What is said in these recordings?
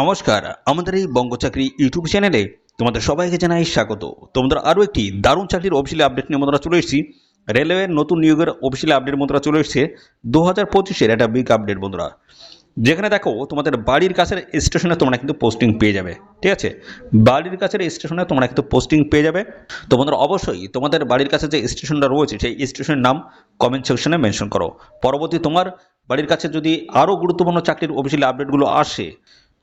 নমস্কার, আমাদের এই বঙ্গচাকরি ইউটিউব চ্যানেলে তোমাদের সবাইকে জানাই স্বাগত। তোমাদের আরও একটি দারুণ চাকরির অফিসিয়ালি আপডেট নিয়ে আমরা চলে এসেছি। রেলওয়ের নতুন নিয়োগের অফিসিয়ালি আপডেট বন্ধুরা চলে এসেছে দু হাজার পঁচিশের একটা বিগ আপডেট বন্ধুরা। যেখানে দেখো, তোমাদের বাড়ির কাছের স্টেশনে তোমরা কিন্তু পোস্টিং পেয়ে যাবে, ঠিক আছে? বাড়ির কাছের স্টেশনে তোমরা কিন্তু পোস্টিং পেয়ে যাবে। তো বন্ধুরা, অবশ্যই তোমাদের বাড়ির কাছে যে স্টেশনটা রয়েছে, সেই স্টেশনের নাম কমেন্ট সেকশনে মেনশন করো। পরবর্তী তোমার বাড়ির কাছে যদি আরও গুরুত্বপূর্ণ চাকরির অফিসিয়ালি আপডেটগুলো আসে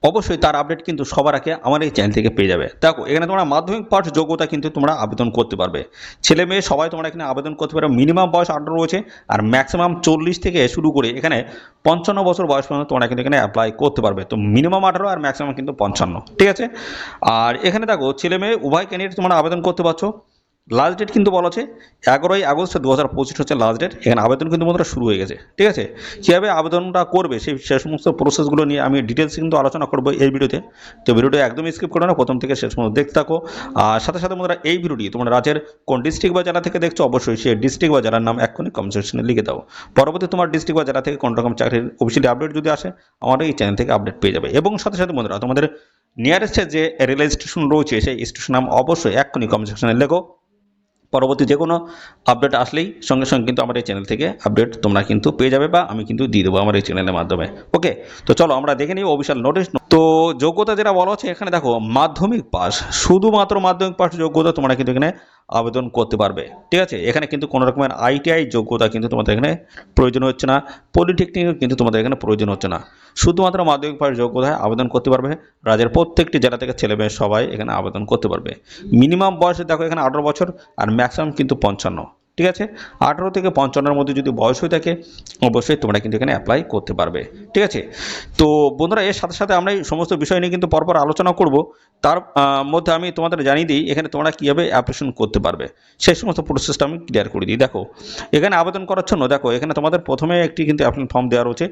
অবশ্যই তার আপডেট কিন্তু সবার আগে আমার এই চ্যানেল থেকে পেয়ে যাবে। দেখো, এখানে তোমরা মাধ্যমিক পাঠ যোগ্যতা কিন্তু তোমরা আবেদন করতে পারবে। ছেলে মেয়ে সবাই তোমরা এখানে আবেদন করতে পারবে। মিনিমাম বয়স আঠারো রয়েছে আর ম্যাক্সিমাম চল্লিশ থেকে শুরু করে এখানে পঞ্চান্ন বছর বয়স পর্যন্ত তোমরা কিন্তু এখানে অ্যাপ্লাই করতে পারবে। তো মিনিমাম আঠারো আর ম্যাক্সিমাম কিন্তু পঞ্চান্ন। ঠিক আছে? আর এখানে দেখো, ছেলে মেয়ে উভয় ক্যান্ডিডেট তোমরা আবেদন করতে পারছ। লাস্ট ডেট কিন্তু বলা আছে, এগারোই আগস্ট দু হাজার পঁচিশ হচ্ছে লাস্ট ডেট এখানে আবেদন কিন্তু বন্ধুরা শুরু হয়ে গেছে, ঠিক আছে? কীভাবে আবেদনটা করবে সেই, সে সমস্ত প্রসেসগুলো নিয়ে আমি ডিটেলস কিন্তু আলোচনা করব এই ভিডিওতে। তো ভিডিওটা একদমই স্কিপ করো না, প্রথম থেকে শেষ পর্যন্ত দেখতে থাকো। আর সাথে সাথে বন্ধুরা, এই ভিডিওটি তোমরা রাজ্যের কোন ডিস্ট্রিক্ট বা জেলা থেকে দেখছ, অবশ্যই সেই ডিস্ট্রিক্ট বা জেলার নাম এক্ষুনি কমেন্ট সেকশনে লিখে দাও। পরবর্তী তোমার ডিস্ট্রিক্ট বা জেলা থেকে কোন রকম চাকরির অফিসিয়ালি আপডেট যদি আসে আমার এই চ্যানেল থেকে আপডেট পেয়ে যাবে। এবং সাথে সাথে বন্ধুরা, তোমাদের নিয়ারেস্টে যে রেল স্টেশন রয়েছে, সেই স্টেশন নাম অবশ্যই এক্ষুনি কমেন্ট সেকশনে লেখো। পরবর্তী যে কোনো আপডেট আসলেই সঙ্গে সঙ্গে কিন্তু আমার এই চ্যানেল থেকে আপডেট তোমরা কিন্তু পেয়ে যাবে বা আমি কিন্তু দিয়ে দেবো আমার এই চ্যানেলের মাধ্যমে। ওকে তো চলো আমরা দেখে নিই অফিসিয়াল নোটিশ তো যোগ্যতা যেটা বলা হচ্ছে, এখানে দেখো, মাধ্যমিক পাস শুধুমাত্র মাধ্যমিক পাস যোগ্যতা তোমরা কিন্তু এখানে আবেদন করতে পারবে। ঠিক আছে? এখানে কিন্তু কোনো রকমের আইটিআই যোগ্যতা কিন্তু তোমাদের এখানে প্রয়োজন হচ্ছে না। পলিটেকনিকও কিন্তু তোমাদের এখানে প্রয়োজন হচ্ছে না। শুধুমাত্র মাধ্যমিক পাস যোগ্যতায় আবেদন করতে পারবে। রাজ্যের প্রত্যেকটি জেলা থেকে ছেলে মেয়ে সবাই এখানে আবেদন করতে পারবে। মিনিমাম বয়স দেখো এখানে আঠারো বছর আর ম্যাক্সিমাম কিন্তু পঞ্চান্ন। ঠিক আছে? আঠারো থেকে পঞ্চান্নর মধ্যে যদি বয়স হয়ে থাকে, অবশ্যই তোমরা কিন্তু এখানে অ্যাপ্লাই করতে পারবে। ঠিক আছে? তো বন্ধুরা, এর সাথে সাথে আমরা এই সমস্ত বিষয় নিয়ে কিন্তু পরপর আলোচনা করব। তার মধ্যে আমি তোমাদের জানিয়ে দিই, এখানে তোমরা কীভাবে অ্যাপ্লিকেশন করতে পারবে। সেই সমস্ত প্রসেসটা আমি ক্লিয়ার করে দিই। দেখো, এখানে আবেদন করার জন্য, দেখো, এখানে তোমাদের প্রথমে একটি কিন্তু অ্যাপ্লিকেশন ফর্ম দেওয়া রয়েছে।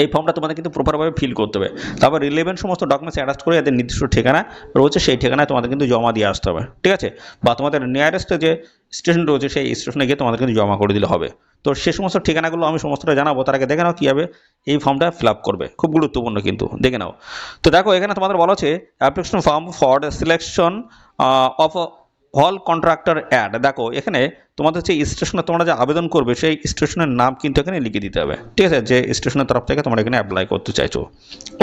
এই ফর্মটা তোমাদের কিন্তু প্রপারভাবে ফিল করতে হবে। তারপর রিলেভেন্ট সমস্ত ডকুমেন্টস অ্যাটাচ করে এদের নির্দিষ্ট ঠিকানা রয়েছে, সেই ঠিকানায় তোমাদের কিন্তু জমা দিয়ে আসতে হবে। ঠিক আছে? বা তোমাদের নিয়ারেস্ট যে স্টেশন রয়েছে, সেই স্টেশনে গিয়ে তোমাদের কিন্তু জমা করে দিলে হবে। তো সে সমস্ত ঠিকানাগুলো আমি সমস্তটা জানাব, তার আগে দেখে নাও কীভাবে এই ফর্মটা ফিল আপ করবে। খুব গুরুত্বপূর্ণ কিন্তু, দেখে নাও। তো দেখো, এখানে তোমাদের বলা আছে application form for selection of হল কন্ট্রাক্টর অ্যাড দেখো, এখানে তোমাদের যে স্টেশনে তোমরা যে আবেদন করবে, সেই স্টেশনের নাম কিন্তু এখানে লিখে দিতে হবে। ঠিক আছে? যে স্টেশনের তরফ থেকে তোমরা এখানে অ্যাপ্লাই করতে চাইছো।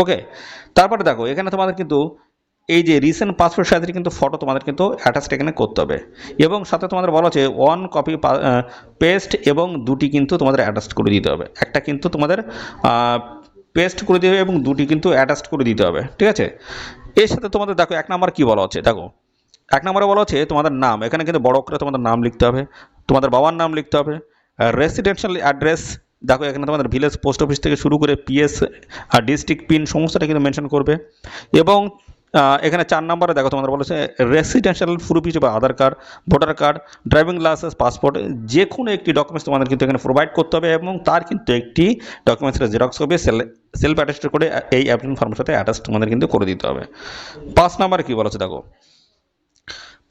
ওকে তারপরে দেখো, এখানে তোমাদের কিন্তু এই যে রিসেন্ট পাসপোর্ট সাইজের কিন্তু ফটো তোমাদের কিন্তু অ্যাটাচড এখানে করতে হবে। এবং সাথে তোমাদের বলা হচ্ছে ওয়ান কপি পেস্ট এবং দুটি কিন্তু তোমাদের অ্যাটাচড করে দিতে হবে। একটা কিন্তু তোমাদের পেস্ট করে দিতে হবে এবং দুটি কিন্তু অ্যাটাচড করে দিতে হবে। ঠিক আছে? এর সাথে তোমাদের দেখো, এক নাম্বার কী বলা হচ্ছে? দেখো এক নম্বরে বলা হচ্ছে তোমাদের নাম। এখানে কিন্তু বড় করে তোমাদের নাম লিখতে হবে, তোমাদের বাবার নাম লিখতে হবে রেসিডেন্সিয়াল অ্যাড্রেস দেখো এখানে তোমাদের ভিলেজ পোস্ট অফিস থেকে শুরু করে পিএস আর ডিস্ট্রিক্ট পিন সমস্তটা কিন্তু মেনশন করবে। এবং এখানে চার নম্বরে দেখো তোমাদের বলেছে রেসিডেন্সিয়াল প্রুফ হিসেবে Aadhaar card voter card driving licence passport যে কোনো একটি ডকুমেন্টস তোমাদের কিন্তু এখানে প্রোভাইড করতে হবে এবং তার কিন্তু একটি ডকুমেন্টসের জেরক্স সেল সেলফ অ্যাটাস্ট করে এই অ্যাপ্লিকেশন ফর্মের সাথে অ্যাটাচ তোমাদের কিন্তু করে দিতে হবে। পাঁচ নম্বরে কী বলেছে দেখো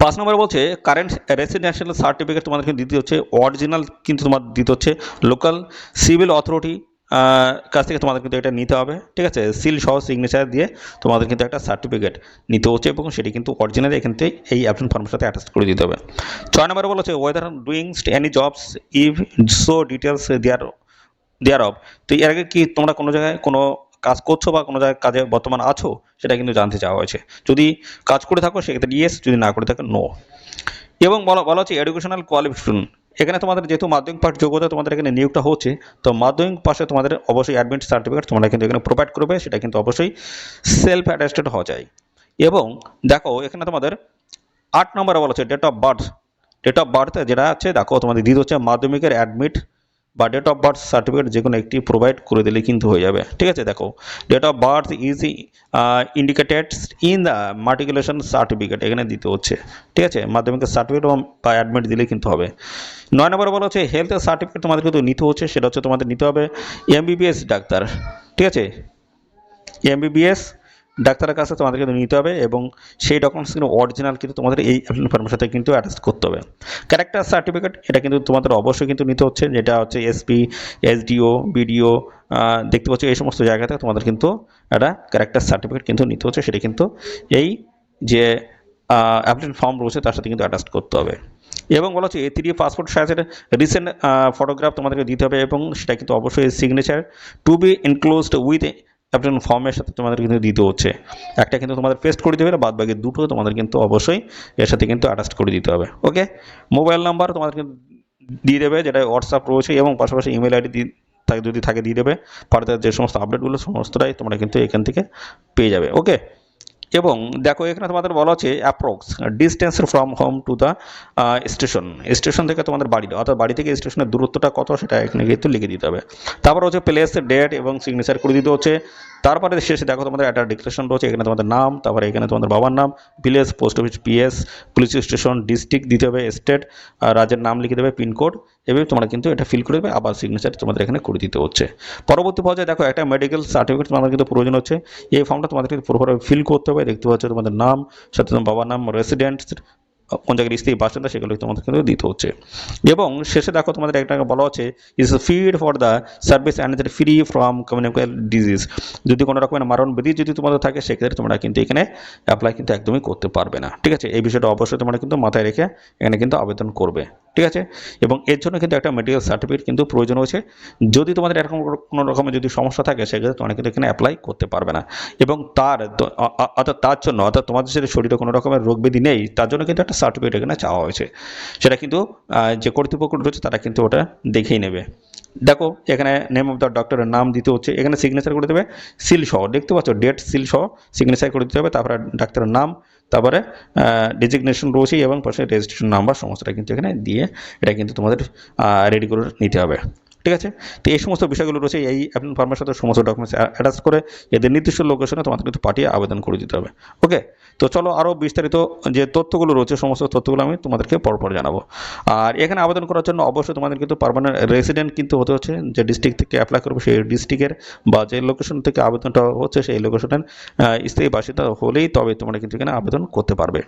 পাঁচ নম্বরে বলছে কারেন্ট রেসিডেন্সিয়াল সার্টিফিকেট তোমাদেরকে দিতে হচ্ছে অরিজিনাল কিন্তু তোমার দিতে হচ্ছে লোকাল সিভিল অথরিটি কাছ থেকে তোমাদের কিন্তু এটা নিতে হবে, ঠিক আছে? সিল সহ সিগনেচার দিয়ে তোমাদের কিন্তু একটা সার্টিফিকেট নিতে হচ্ছে এবং সেটি কিন্তু অরিজিনাল এখান থেকে এই অ্যাপ্লিকেশন ফর্মের সাথে অ্যাটাচ করে দিতে হবে। ছয় নম্বরে বলেছে whether doing any jobs if so details there thereof তো এর আগে কি তোমরা কোনো জায়গায় কোনো কাজ করছ বা কোনো জায়গায় কাজে বর্তমান আছো, সেটা কিন্তু জানতে চাওয়া হয়েছে। যদি কাজ করে থাকো, সেক্ষেত্রে ইয়েস যদি না করে থাকো নো এবং বলা বলা হচ্ছে এডুকেশনাল কোয়ালিফিকেশন এখানে তোমাদের যেহেতু মাধ্যমিক পাস যোগ্যতা তোমাদের এখানে নিয়োগটা হচ্ছে, তো মাধ্যমিক পাশে তোমাদের অবশ্যই অ্যাডমিট সার্টিফিকেট তোমরা কিন্তু এখানে প্রোভাইড করবে, সেটা কিন্তু অবশ্যই সেলফ অ্যাটাস্টেড হওয়া যায়। এবং দেখো, এখানে তোমাদের আট নম্বরে বলা হচ্ছে date of birth date of birth যেটা আছে, দেখো, তোমাদের দিতে হচ্ছে মাধ্যমিকের অ্যাডমিট বা ডেট অফ বার্থ সার্টিফিকেট যে কোনো একটি প্রোভাইড করে দিলে কিন্তু হয়ে যাবে। ঠিক আছে, দেখো date of birth is indicated in the matriculation certificate এখানে দিতে হচ্ছে। ঠিক আছে মাধ্যমিকের সার্টিফিকেট বা অ্যাডমিট দিলে কিন্তু হবে। নয় নম্বর বলা হচ্ছে হেলথ সার্টিফিকেট তোমাদের কিন্তু নিতে হচ্ছে, সেটা হচ্ছে তোমাদের নিতে হবে এমবিবিএস ডাক্তার। ঠিক আছে এমবিবিএস ডাক্তারের কাছে তোমাদের কিন্তু নিতে হবে এবং সেই ডকুমেন্টস কিন্তু অরিজিনাল কিন্তু তোমাদের এই ফর্মের সাথে কিন্তু অ্যাটাচ করতে হবে। ক্যারেক্টার সার্টিফিকেট এটা কিন্তু তোমাদের অবশ্যই কিন্তু নিতে হচ্ছে, যেটা হচ্ছে এসপি এসডিও বিডিও দেখতে পাচ্ছ এই সমস্ত জায়গাতে তোমাদের কিন্তু একটা ক্যারেক্টার সার্টিফিকেট কিন্তু নিতে হচ্ছে, সেটা কিন্তু এই যে অ্যাপ্লিকেশন ফর্ম রয়েছে তার সাথে কিন্তু অ্যাটাচ করতে হবে। এবং বলা হচ্ছে এ থ্রি পাসপোর্ট সাইজের রিসেন্ট ফটোগ্রাফ তোমাদেরকে দিতে হবে এবং সেটা কিন্তু অবশ্যই signature to be enclosed with application ফর্মের সাথে তোমাদের কিন্তু দিতে হচ্ছে। একটা কিন্তু তোমাদের পেস্ট করে দেবে বাদ বাকি দুটো তোমাদের কিন্তু অবশ্যই এর সাথে কিন্তু অ্যাটাচ করে দিতে হবে। ওকে মোবাইল নাম্বার তোমাদের কিন্তু দিয়ে দেবে, যেটা হোয়াটসঅ্যাপ রয়েছে এবং পাশাপাশি ইমেল আইডি যদি থাকে, দিয়ে দেবে। ফার্দার যে সমস্ত আপডেটগুলো সমস্তটাই তোমরা কিন্তু এখান থেকে পেয়ে যাবে। ওকে এবং দেখো, এখানে তোমাদের বলা আছে approx distance from home to the station station থেকে তোমাদের বাড়ি, অর্থাৎ বাড়ি থেকে স্টেশনের দূরত্বটা কত, সেটা এখানে কিন্তু লিখে দিতে হবে। তারপর হচ্ছে প্লেস ডেট এবং সিগনেচার করে দিতে হচ্ছে। তারপরে শেষে দেখো তোমাদের একটা ডিক্লারেশন রয়েছে, এখানে তোমাদের নাম, তারপরে এখানে তোমাদের বাবার নাম village post office PS police station district দিতে হবে স্টেট আর রাজ্যের নাম লিখে দেবে পিনকোড এভাবে তোমরা কিন্তু এটা ফিল করে দেবে, আবার সিগনেচার তোমাদের এখানে করে দিতে হচ্ছে। পরবর্তী পর্যায়ে দেখো একটা মেডিকেল সার্টিফিকেট তোমাদের কিন্তু প্রয়োজন হচ্ছে, এই ফর্মটা তোমাদের কিন্তু পুরোপুরি ফিল করতে হবে, দেখতে পাচ্ছ তোমাদের নাম, সাথে তোমার বাবার নাম রেসিডেন্ট কোন জায়গায় স্থায়ী বাসনটা সেগুলো তোমাদের কিন্তু দিতে হচ্ছে। এবং শেষে দেখো তোমাদের একটা বলা হচ্ছে is fit for the service and free from communicable disease যদি কোনো রকমের মারণ ব্যাধি যদি তোমাদের থাকে, সেক্ষেত্রে তোমরা কিন্তু এখানে অ্যাপ্লাই কিন্তু একদমই করতে পারবে না। ঠিক আছে? এই বিষয়টা অবশ্যই তোমরা কিন্তু মাথায় রেখে এখানে কিন্তু আবেদন করবে। ঠিক আছে? এবং এর জন্য কিন্তু একটা মেডিকেল সার্টিফিকেট কিন্তু প্রয়োজন হয়েছে যদি তোমাদের এরকম কোনো রকমের যদি সমস্যা থাকে, সেক্ষেত্রে তোমরা কিন্তু এখানে অ্যাপ্লাই করতে পারবে না। এবং তার অর্থাৎ তার জন্য অর্থাৎ তোমাদের যদি শরীরে কোনো রকমের রোগ ব্যাধি নেই, তার জন্য কিন্তু একটা সার্টিফিকেট এখানে চাওয়া হয়েছে। সেটা কিন্তু যে কর্তৃপক্ষ রয়েছে, তারা কিন্তু ওটা দেখেই নেবে। দেখো, এখানে নেম অফ দ্য ডক্টরের নাম দিতে হচ্ছে। এখানে সিগনেচার করে দেবে। সিল সহ, দেখতে পাচ্ছ ডেট সিল সহ সিগনেচার করে দিতে হবে। তারপরে ডাক্তারের নাম তারপরে ডেজিগনেশন রয়েছে এবং পাশে রেজিস্ট্রেশন নাম্বার সমস্তটা কিন্তু এখানে দিয়ে এটা কিন্তু তোমাদের রেডি করে নিতে হবে। ঠিক আছে? তো এই সমস্ত বিষয়গুলো রয়েছে, এই অ্যাপ্লিকেশন ফর্মের সাথে সমস্ত ডকুমেন্টস অ্যাটাচ করে এদের নির্দিষ্ট লোকেশনে তোমাদের কিন্তু পাঠিয়ে আবেদন করে দিতে হবে। ওকে তো চলো আরও বিস্তারিত যে তথ্যগুলো রয়েছে, সমস্ত তথ্যগুলো আমি তোমাদেরকে পরপর জানাব। আর এখানে আবেদন করার জন্য অবশ্যই তোমাদের কিন্তু পারমানেন্ট রেসিডেন্ট কিন্তু হতে হচ্ছে, যে ডিস্ট্রিক্ট থেকে অ্যাপ্লাই করবে সেই ডিস্ট্রিক্টের বা যে লোকেশন থেকে আবেদনটা হচ্ছে সেই লোকেশনের স্থায়ী বাসিন্দা হলেই তবে তোমরা কিন্তু এখানে আবেদন করতে পারবে।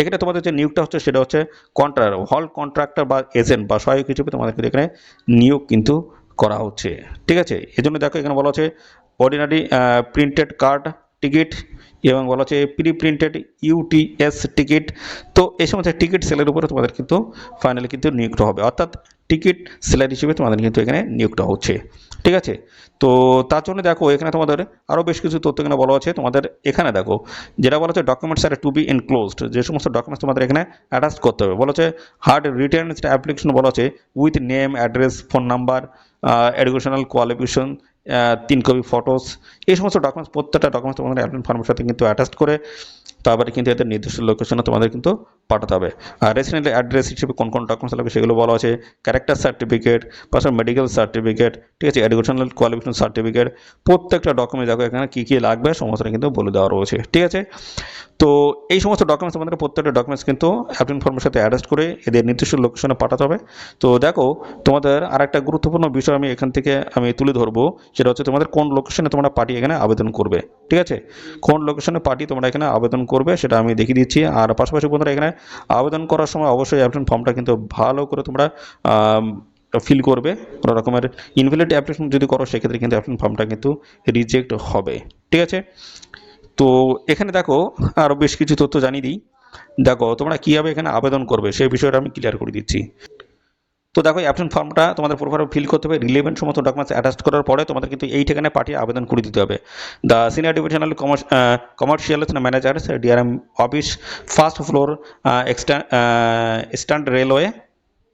এখানে তোমাদের যে নিয়োগটা হচ্ছে, সেটা হচ্ছে কন্ট্রাক্ট হল কন্ট্রাক্টর বা এজেন্ট বা সহায়ক হিসেবে তোমাদের কিন্তু এখানে নিয়োগ কিন্তু করা হচ্ছে। ঠিক আছে? এজন্য জন্য দেখো এখানে বলা হচ্ছে অর্ডিনারি প্রিন্টেড কার্ড টিকিট এবং বলা হচ্ছে প্রি প্রিন্টেড ইউটিএস টিকিট তো এই সমস্ত টিকিট সেলের উপরে তোমাদের কিন্তু ফাইনালি কিন্তু নিয়োগটা হবে। অর্থাৎ টিকিট সেলার হিসেবে তোমাদের কিন্তু এখানে নিয়োগটা হচ্ছে। ঠিক আছে? তো তার জন্য দেখো, এখানে তোমাদের আরও বেশ কিছু তথ্য এখানে বলা আছে। তোমাদের এখানে দেখো, যেটা বলা হচ্ছে documents are to be enclosed যে সমস্ত ডকুমেন্টস তোমাদের এখানে অ্যাটাচ করতে হবে। বলা হচ্ছে হার্ড রিটার্ন অ্যাপ্লিকেশন বলা আছে with name address phone number educational qualification তিন কপি ফটোস এই সমস্ত ডকুমেন্টস প্রত্যেকটা ডকুমেন্টস তোমাদের অ্যাডমিন ফর্মের সাথে কিন্তু অ্যাটাচ করে তারপরে কিন্তু এদের নির্দিষ্ট লোকেশনে তোমাদের কিন্তু পাঠাতে হবে। আর রেসিডেন্ট অ্যাড্রেস হিসেবে কোন কোন ডকুমেন্টস লাগবে সেগুলো বলা আছে। ক্যারেক্টার সার্টিফিকেট পাশাপাশি মেডিকেল সার্টিফিকেট ঠিক আছে এডুকেশনাল কোয়ালিফিকেশন সার্টিফিকেট প্রত্যেকটা ডকুমেন্ট দেখো, এখানে কী কী লাগবে সমস্ত কিন্তু বলে দেওয়া রয়েছে, ঠিক আছে? তো এই সমস্ত ডকুমেন্টস আমাদের প্রত্যেকটা ডকুমেন্টস কিন্তু অ্যাপ্লিকেশন ফর্মের সাথে অ্যাটাচ করে এদের নির্দিষ্ট লোকেশনে পাঠাতে হবে। তো দেখো, তোমাদের আরেকটা গুরুত্বপূর্ণ বিষয় আমি এখান থেকে আমি তুলে ধরবো, সেটা হচ্ছে তোমাদের কোন লোকেশনে তোমরা পার্টি এখানে আবেদন করবে, ঠিক আছে? কোন লোকেশনে পার্টি তোমরা এখানে আবেদন করবে সেটা আমি দেখিয়ে দিচ্ছি। আর পাশাপাশি বন্ধুরা এখানে আবেদন করার সময় অবশ্যই অ্যাপ্লিকেশন ফর্মটা কিন্তু ভালো করে তোমরা ফিল করবে। কোনো রকমের ইনভ্যালিড অ্যাপ্লিকেশন যদি করো, সেক্ষেত্রে কিন্তু অ্যাপ্লিকেশন ফর্মটা কিন্তু রিজেক্ট হবে। ঠিক আছে? তো এখানে দেখো আরও বেশ কিছু তথ্য জানিয়ে দিই। দেখো, তোমরা কীভাবে এখানে আবেদন করবে সেই বিষয়টা আমি ক্লিয়ার করে দিচ্ছি। তো দেখো অ্যাপশন ফর্মটা তোমাদের পুরোপুরি ফিল করতে হবে রিলেভেন্ট সমস্ত ডকুমেন্টস অ্যাটাচ করার পরে তোমাদের কিন্তু এই ঠিকানায় পাঠিয়ে আবেদন করে দিতে হবে। The senior divisional commercial manager DRM office first floor stand railway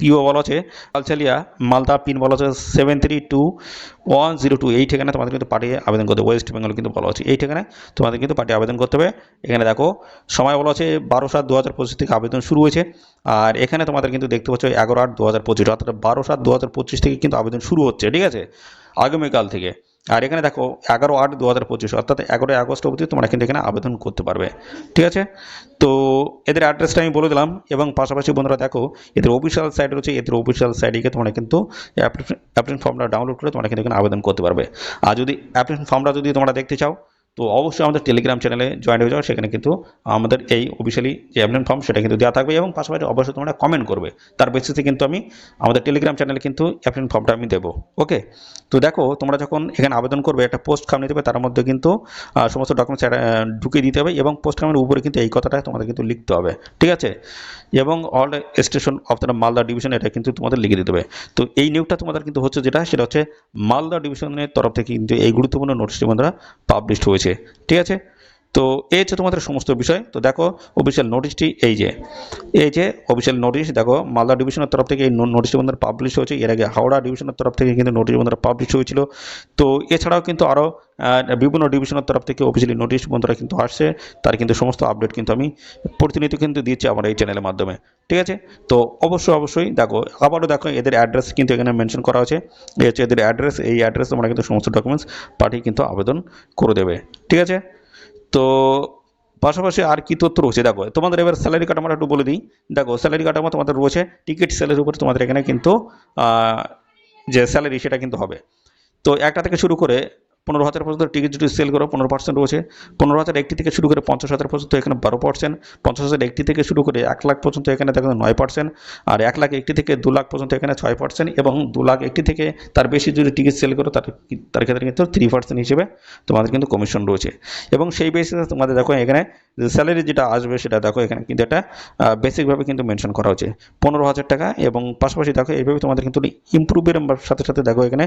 PO বলা আছে, কালচালিয়া, মালদা, পিন বলা আছে seven three two one zero two এই ঠিকানায় তোমাদের কিন্তু পাঠিয়ে আবেদন করতে ওয়েস্ট বেঙ্গল কিন্তু বলা আছে এই ঠিকানায় তোমাদের কিন্তু পাঠিয়ে আবেদন করতে হবে। এখানে দেখো, সময় বলা আছে বারো সাত দু হাজার পঁচিশ থেকে আবেদন শুরু হয়েছে। আর এখানে তোমাদের কিন্তু দেখতে পাচ্ছ এগারো আট দু হাজার পঁচিশ, অর্থাৎ বারো সাত দু হাজার পঁচিশ থেকে কিন্তু আবেদন শুরু হচ্ছে, ঠিক আছে? আগামীকাল থেকে। আর এখানে দেখো এগারো আট দু হাজার পঁচিশ, অর্থাৎ এগারোই আগস্ট অবধি তোমরা কিন্তু এখানে আবেদন করতে পারবে। ঠিক আছে? তো এদের অ্যাড্রেসটা আমি বলে দিলাম এবং পাশাপাশি বন্ধুরা দেখো, এদের অফিসিয়াল সাইট রয়েছে, এদের অফিসিয়াল সাইটে গিয়ে তোমরা কিন্তু অ্যাপ্লিকেশন ফর্মটা ডাউনলোড করে তোমরা কিন্তু এখানে আবেদন করতে পারবে। আর যদি অ্যাপ্লিকেশন ফর্মটা যদি তোমরা দেখতে চাও তো অবশ্যই আমাদের টেলিগ্রাম চ্যানেলে জয়েন হয়ে যাও, সেখানে কিন্তু আমাদের এই অফিসিয়ালি যে অ্যাপ্লিকেশন ফর্ম সেটা কিন্তু দেওয়া থাকবে এবং পাশাপাশি অবশ্যই তোমরা কমেন্ট করবে। তার বেসিসে কিন্তু আমি আমাদের টেলিগ্রাম চ্যানেলে কিন্তু অ্যাপ্লিকেশন ফর্মটা আমি দেবো ওকে তো দেখো, তোমরা যখন এখানে আবেদন করবে, একটা পোস্ট খাম নিতে হবে, তার মধ্যে কিন্তু সমস্ত ডকুমেন্টস ঢুকিয়ে দিতে হবে এবং পোস্ট খামের উপরে কিন্তু এই কথাটা তোমাদের কিন্তু লিখতে হবে, ঠিক আছে? এবং all station of the Malda division এটা কিন্তু তোমাদের লিখে দিতে হবে। তো এই নিয়োগটা তোমাদের কিন্তু হচ্ছে যেটা, সেটা হচ্ছে মালদা ডিভিশনের তরফ থেকে কিন্তু এই গুরুত্বপূর্ণ নোটিশটি বন্ধুরা পাবলিশড হয়েছে। ঠিক আছে? তো এই হচ্ছে তোমাদের সমস্ত বিষয়। তো দেখো অফিসিয়াল নোটিশটি এই যে। এই যে অফিসিয়াল নোটিশ দেখো, মালদা ডিভিশনের তরফ থেকে এই নোটিশটি বন্ধুরা পাবলিশ হয়েছে। এর আগে হাওড়া ডিভিশনের তরফ থেকে কিন্তু নোটিশ বন্ধুরা পাবলিশ হয়েছিল। তো এছাড়াও কিন্তু আরও বিভিন্ন ডিভিশনের তরফ থেকে অফিসিয়ালি নোটিশ বন্ধুরা কিন্তু আসছে। তার কিন্তু সমস্ত আপডেট কিন্তু আমি প্রতিনিয়ত কিন্তু দিচ্ছি আমার এই চ্যানেলের মাধ্যমে। ঠিক আছে? তো অবশ্যই অবশ্যই দেখো, আবারও দেখো, এদের অ্যাড্রেস কিন্তু এখানে মেনশন করা আছে এই হচ্ছে এদের অ্যাড্রেস এই অ্যাড্রেস তোমরা কিন্তু সমস্ত ডকুমেন্টস পাঠিয়ে কিন্তু আবেদন করে দেবে। ঠিক আছে? তো পাশাপাশি আর কি তথ্য রয়েছে? দেখো, তোমাদের এবার স্যালারি কাঠামোটা একটু বলে দিই। দেখো স্যালারি কাঠামো তোমাদের রয়েছে টিকিট সেলের উপরে তোমাদের এখানে কিন্তু যে স্যালারি সেটা কিন্তু হবে। তো একটা থেকে শুরু করে পনেরো হাজার পর্যন্ত টিকিট যদি সেল করো, পনেরো পার্সেন্ট রয়েছে। পনেরো হাজার একটি থেকে শুরু করে পঞ্চাশ হাজার পর্যন্ত এখানে বারো পার্সেন্ট পঞ্চাশ হাজার একটি থেকে শুরু করে এক লাখ পর্যন্ত এখানে দেখো নয় পার্সেন্ট আর এক লাখ একটি থেকে দু লাখ পর্যন্ত এখানে ছয় পার্সেন্ট এবং দু লাখ একটি থেকে তার বেশি যদি টিকিট সেল করো, তার তার ক্ষেত্রে কিন্তু থ্রি পার্সেন্ট হিসেবে তোমাদের কিন্তু কমিশন রয়েছে। এবং সেই বেসিসে তোমাদের দেখো এখানে স্যালারি যেটা আসবে, সেটা দেখো এখানে কিন্তু এটা বেসিকভাবে কিন্তু মেনশন করা হচ্ছে পনেরো হাজার টাকা এবং পাশাপাশি দেখো এইভাবে তোমাদের কিন্তু ইম্প্রুভের সাথে সাথে দেখো এখানে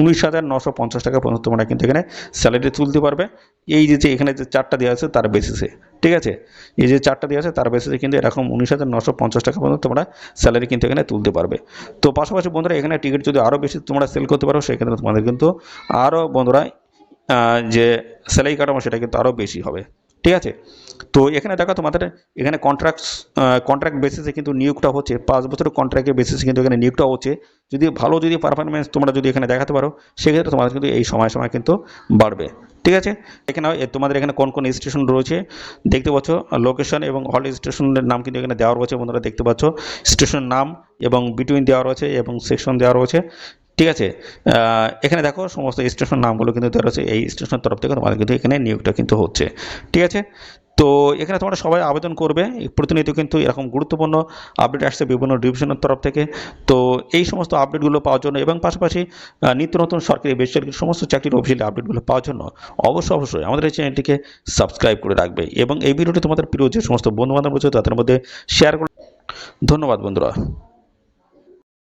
উনিশ হাজার নশো পঞ্চাশ টাকা পর্যন্ত তোমরা কিন্তু এখানে স্যালারি তুলতে পারবে। এই যে যে এখানে যে চারটা দেওয়া আছে, তার বেসিসে ঠিক আছে? এই যে চারটা দেওয়া আছে, তার বেসিসে কিন্তু এরকম উনিশ হাজার নশো পঞ্চাশ টাকা পর্যন্ত তোমরা স্যালারি কিন্তু এখানে তুলতে পারবে। তো পাশাপাশি বন্ধুরা, এখানে টিকিট যদি আরও বেশি তোমরা সেল করতে পারো, সেক্ষেত্রে তোমাদের কিন্তু আরও বন্ধুরা যে স্যালারি কাঠামো সেটা কিন্তু আরও বেশি হবে। ঠিক আছে? তো এখানে দেখো তোমাদের, এখানে কন্ট্রাক্ট কন্ট্রাক্ট বেসিসে কিন্তু নিয়োগটা হচ্ছে, পাঁচ বছরের কন্ট্রাক্টের বেসিসে কিন্তু এখানে নিয়োগটা হচ্ছে। যদি ভালো যদি পারফরমেন্স তোমরা যদি এখানে দেখাতে পারো, সেক্ষেত্রে তোমাদের কিন্তু এই সময় সময় কিন্তু বাড়বে। ঠিক আছে? এখানে তোমাদের এখানে কোন কোন স্টেশন রয়েছে? দেখতে পাচ্ছ লোকেশন এবং হল স্টেশনের নাম কিন্তু এখানে দেওয়া রয়েছে, বন্ধুরা দেখতে পাচ্ছ। স্টেশনের নাম এবং বিটুইন দেওয়া রয়েছে এবং সেকশন দেওয়া রয়েছে। ঠিক আছে? এখানে দেখো সমস্ত স্টেশন নামগুলো কিন্তু দেওয়া রয়েছে। এই স্টেশনের তরফ থেকে তোমাদের কিন্তু এখানে নিয়োগটা কিন্তু হচ্ছে। ঠিক আছে? তো এখানে তোমরা সবাই আবেদন করবে। প্রতিনিয়ত কিন্তু এরকম গুরুত্বপূর্ণ আপডেট আসছে বিভিন্ন ডিভিশনের তরফ থেকে। তো এই সমস্ত আপডেটগুলো পাওয়ার জন্য এবং পাশাপাশি নিত্য নতুন সরকারি বেসরকারি সমস্ত চাকরির অফিসিয়ালি আপডেটগুলো পাওয়ার জন্য অবশ্যই অবশ্যই আমাদের এই চ্যানেলটিকে সাবস্ক্রাইব করে রাখবে এবং এই ভিডিওটি তোমাদের প্রিয় যে সমস্ত বন্ধুবান্ধব রয়েছে তাদের মধ্যে শেয়ার করে ধন্যবাদ বন্ধুরা।